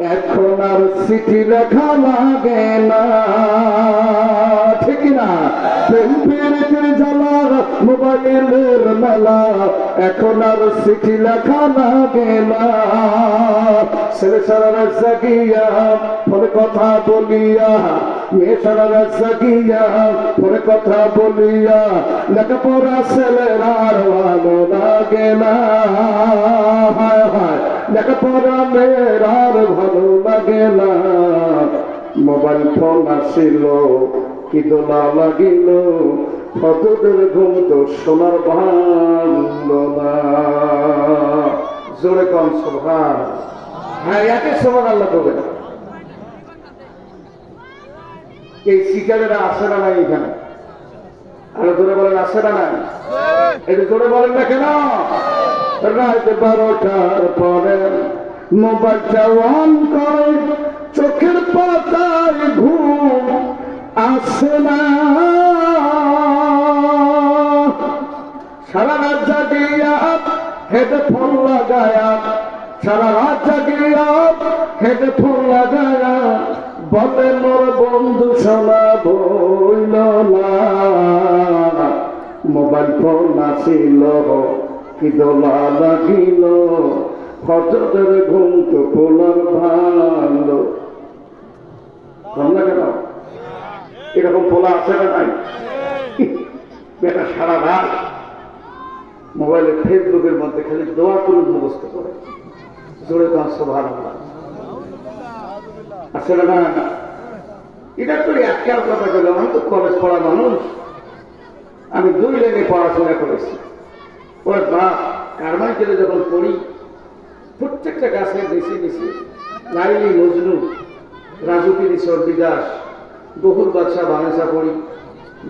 এখন আর চিঠি লেখা লাগে না। ঠিক না? প্রেম পেরেকের জ্বালা মোবাইলের মেলা। এখন আর চিঠি লেখা লাগে না। ছেলে সারা জাগিয়া ফলে কথা বলিয়া, মেয়ে সারা জাগিয়া ফলে কথা বলিয়া। লেখাপড়া ছেলের ভালো লাগে না। লেখাপড়া মেয়ের আর ভালো লাগে না মোবাইল ফোন আসিল কি দোলা লাগিল ফটোদের ঘুম তো সোনার ভাঙল না জোরে কম সোভান হ্যাঁ একে সোভান আল্লাহ করবে না এই শিকারেরা আসে না নাই এখানে? আরও জোরে বলেন আসে না নাই একটু জোরে বলেন না কেন? রাত বারোটার পরে মোবাইলটা অন করে, চোখের পাতায় ঘুম আসে না। সারা রাত জাগিয়া হেডফোন লাগায়া, সারা রাত জাগিয়া হেডফোন লাগায়া, বলে মোর বন্ধু শোনা বইল না। মোবাইল ফোন আসিল কি দোলা লাগিল? ফজরের ঘুম তো পোলার ভালো। কেন? এরকম পোলা আছে না নাই? বেটা সারা রাত মোবাইলে ফেসবুকের মধ্যে খালি দোয়া করুন, মুখস্থ করে। জোরে গান সভার আছে না না এটা তো একটার কথা বলে আমি তো কলেজ পড়া মানুষ। আমি দুই লাইনে পড়াশোনা করেছি। ওর বাপ কারমাইকেলে যখন পড়ি, প্রত্যেকটা গাছের বেশি বেশি লাইলি মজনু রাজুকিনী সর্দিদাস বহুর বাদশাহ বানেসা পড়ি,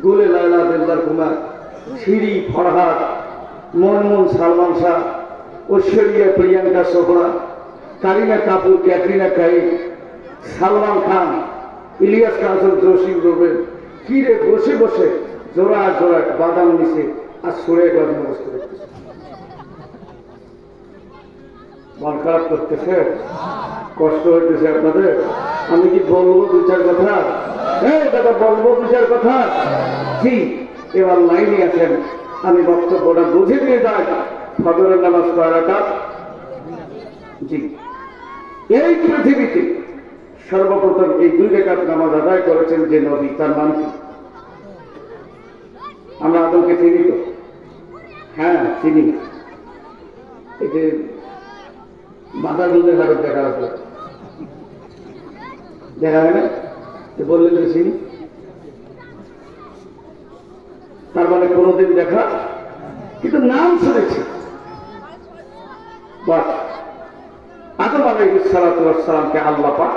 গোলে লাইলা দেবদার কুমার, সিঁড়ি, ফরহাদ, মনমোহন সালমান শাহ ঐশ্বরিয়া প্রিয়াঙ্কা চোপড়া কারিনা কাপুর, ক্যাটরিনা কাইফ, সালমান খান, ইলিয়াস কাসর জসিম রুবেন কি রে বসে বসে, জোড়া জোড়া বাদাম নিচে আর সরে বাদাম বসতে দেখতেছে মন খারাপ করতেছে? কষ্ট হইতেছে আপনাদের? আমি কি বলব দু চার কথা? হ্যাঁ দাদা, বলব দু চার কথা? জি, এবার লাইনে আছেন। আমি বক্তব্যটা বুঝে দিয়ে যাই। ফজরের নামাজ পড়াটা। জি। এই পৃথিবীতে সর্বপ্রথম এই দুই রেখাত নামাজ আদায় করেছেন যে নবী, তার নাম কি? আমরা আদমকে চিনি তো। হ্যাঁ চিনি। এই যে মাথা হাটত দেখা আছে। দেখা তো বললেন তো চিনি। তার মানে কোনোদিন দেখা, কিন্তু নাম শুনেছি। বাস আদম আলাইহিস সালাতু ওয়াস সালামকে আল্লাহ পাক